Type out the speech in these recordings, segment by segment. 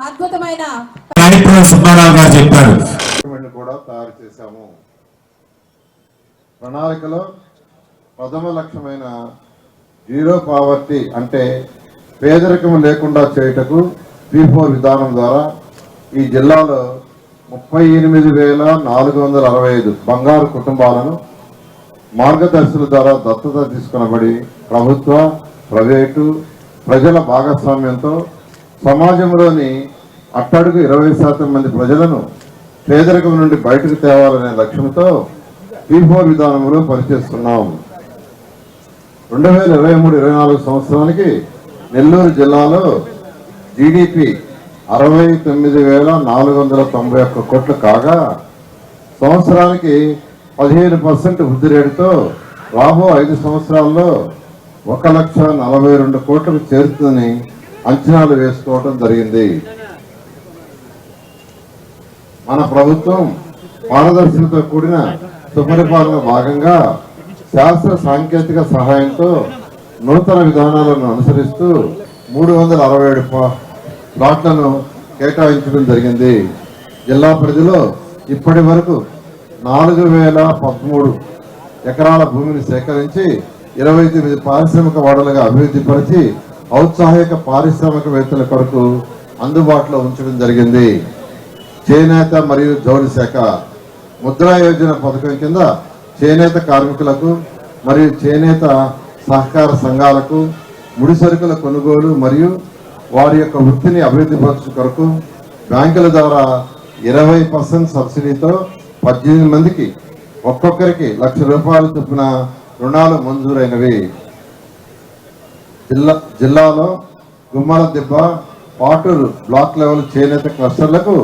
అద్భుతమైన సుబ్బారావు గారు చెప్పారు. కూడా తయారు చేశాము. ప్రణాళికలో ప్రథమ లక్ష్యమైన జీరో పావర్టీ అంటే పేదరికం లేకుండా చేయుటకు పీ ఫోర్ విధానం ద్వారా ఈ జిల్లాలో ముప్పై ఎనిమిది వేల నాలుగు వందల అరవై ఐదు బంగారు కుటుంబాలను మార్గదర్శుల ద్వారా దత్తత తీసుకునబడి ప్రభుత్వ ప్రైవేటు ప్రజల భాగస్వామ్యంతో సమాజంలోని అట్టడుగు ఇరవై శాతం మంది ప్రజలను పేదరికం నుండి బయటకు తేవాలనే లక్ష్యంతో పీ ఫోర్ విధానంలో పనిచేస్తున్నాం. రెండు వేల ఇరవై మూడు ఇరవై నాలుగు సంవత్సరానికి నెల్లూరు జిల్లాలో జీడిపి అరవై తొమ్మిది వేల నాలుగు వందల తొంభై ఒక్క కోట్లు కాగా సంవత్సరానికి పదిహేను పర్సెంట్ వృద్ధి రేటుతో రాబో ఐదు సంవత్సరాల్లో ఒక లక్ష నలభై రెండు కోట్లకు చేరుతుందని అంచనాలు వేసుకోవడం జరిగింది. మన ప్రభుత్వం పారదర్శకతో కూడిన సుపరిపాలన భాగంగా శాస్త్ర సాంకేతిక సహాయంతో నూతన విధానాలను అనుసరిస్తూ మూడు వందల అరవై ఏడు ప్లాట్లను కేటాయించడం జరిగింది. జిల్లా పరిధిలో ఇప్పటి వరకు నాలుగు వేల పదమూడు ఎకరాల భూమిని సేకరించి ఇరవై తొమ్మిది పారిశ్రామిక వాడలుగా అభివృద్ధి పరిచి ఔత్సాహిక పారిశ్రామికవేత్తల కొరకు అందుబాటులో ఉంచడం జరిగింది. చేనేత మరియు జౌళి శాఖ ముద్రా యోజన పథకం కింద చేనేత కార్మికులకు మరియు చేనేత సహకార సంఘాలకు ముడి సరుకుల కొనుగోలు మరియు వారి యొక్క వృత్తిని అభివృద్ధి పరచు కొరకు బ్యాంకుల ద్వారా ఇరవై పర్సెంట్ సబ్సిడీతో పద్దెనిమిది మందికి ఒక్కొక్కరికి లక్ష రూపాయలు చొప్పున రుణాలు మంజూరైనవి. జిల్లా జిల్లాలో గుమ్మల దిబ్బ పాటూరు బ్లాక్ లెవెల్ చేనేత క్లస్టర్లకు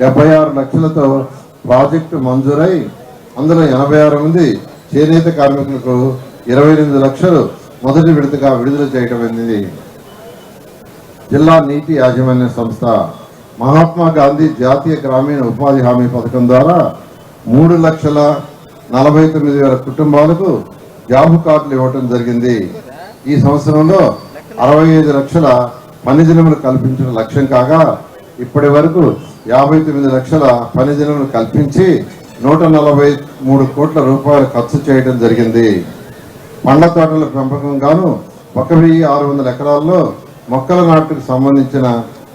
డెబ్బై ఆరు లక్షలతో ప్రాజెక్టు మంజూరై అందులో ఎనభై ఆరు మంది చేనేత కార్మికులకు ఇరవై ఎనిమిది లక్షలు మొదటి విడతగా విడుదల చేయడం అయింది. జిల్లా నీటి యాజమాన్య సంస్థ మహాత్మా గాంధీ జాతీయ గ్రామీణ ఉపాధి హామీ పథకం ద్వారా మూడు లక్షల నలభై తొమ్మిది వేల కుటుంబాలకు జాబ్ కార్డులు ఇవ్వటం జరిగింది. ఈ సంవత్సరంలో అరవై ఐదు లక్షల పనిదినములు కల్పించిన లక్ష్యం కాగా ఇప్పటి వరకు యాభై తొమ్మిది లక్షల పనిదినములు కల్పించి నూట నలభై మూడు కోట్ల రూపాయలు ఖర్చు చేయడం జరిగింది. పండ్ల తోటల పెంపకం గాను ఒక వెయ్యి ఆరు వందల ఎకరాల్లో మొక్కల నాటుకు సంబంధించిన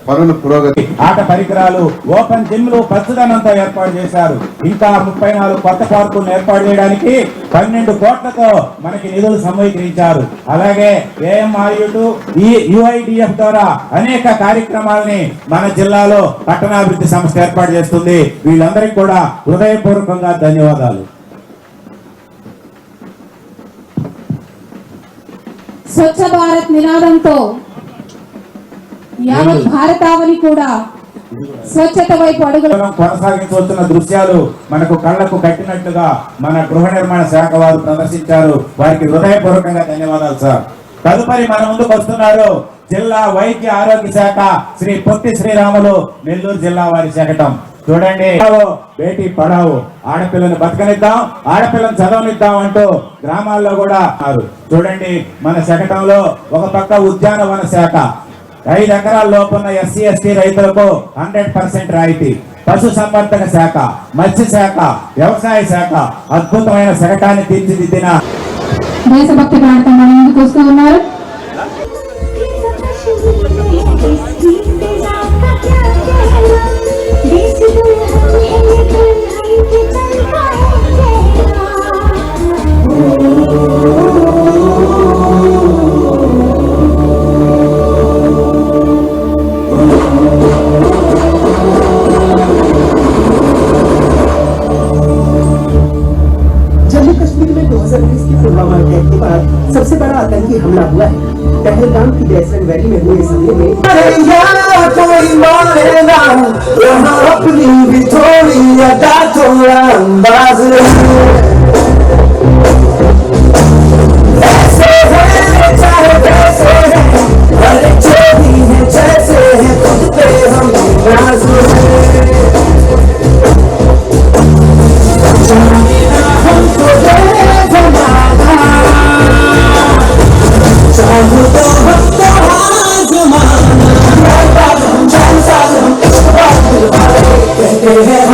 పనుల పురోగతి. ఆట పరికరాలు ఓపెన్ జిమ్లు పచ్చదనంతో ఏర్పాటు చేశారు. ఇంకా ముప్పై నాలుగు కొత్త పార్కులను ఏర్పాటు చేయడానికి పన్నెండు కోట్లతో మనకి నిధులు సమీకరించారు అలాగే ఏఎంఆర్యుటు ఈ యుఐడిఎఫ్ ద్వారా అనేక కార్యక్రమాలని మన జిల్లాలో పట్టణాభివృద్ధి సంస్థ ఏర్పాటు చేస్తుంది. వీళ్ళందరికీ కూడా హృదయపూర్వకంగా ధన్యవాదాలు. స్వచ్ఛ భారత్ నినాదంతో యావత్ భారతావని కూడా స్వచ్ఛత వైపు అడుగులు కేవలం కొనసాగించవలసిన దృశ్యాలు మనకు కళ్ళకు కట్టినట్టుగా మన గృహ నిర్మాణ శాఖ వారు ప్రదర్శించారు. వారికి హృదయపూర్వకంగా ధన్యవాదాలు సార్. తదుపరి మన ముందుకు వస్తున్నారు జిల్లా వైద్య ఆరోగ్య శాఖ శ్రీ పొట్టి శ్రీరాములు నెల్లూరు జిల్లా వారి శాఖటం చూడండి. బేటీ పడావు. ఆడపిల్లని బతకనిద్దాం ఆడపిల్లని చదవనిద్దాం అంటూ గ్రామాల్లో కూడా. చూడండి మన శకటంలో ఒక పక్క ఉద్యానవన శాఖ ఐదు ఎకరాల లోపున్న ఎస్సీ ఎస్టీ రైతులకు హండ్రెడ్ పర్సెంట్ రాయితీ. పశు సంవర్ధక శాఖ మత్స్య శాఖ వ్యవసాయ శాఖ అద్భుతమైన శకటాన్ని తీర్చిదిద్దిన దేశభక్తి ప్రాంతం ముందుకు వస్తూ ఉన్నారు. 2020 के पुलवामा अटैक के बाद सबसे बड़ा आतंकी हमला हुआ है। पहलगाम की डेसरेंट वैली में हुए हमले में हैं। Gracias.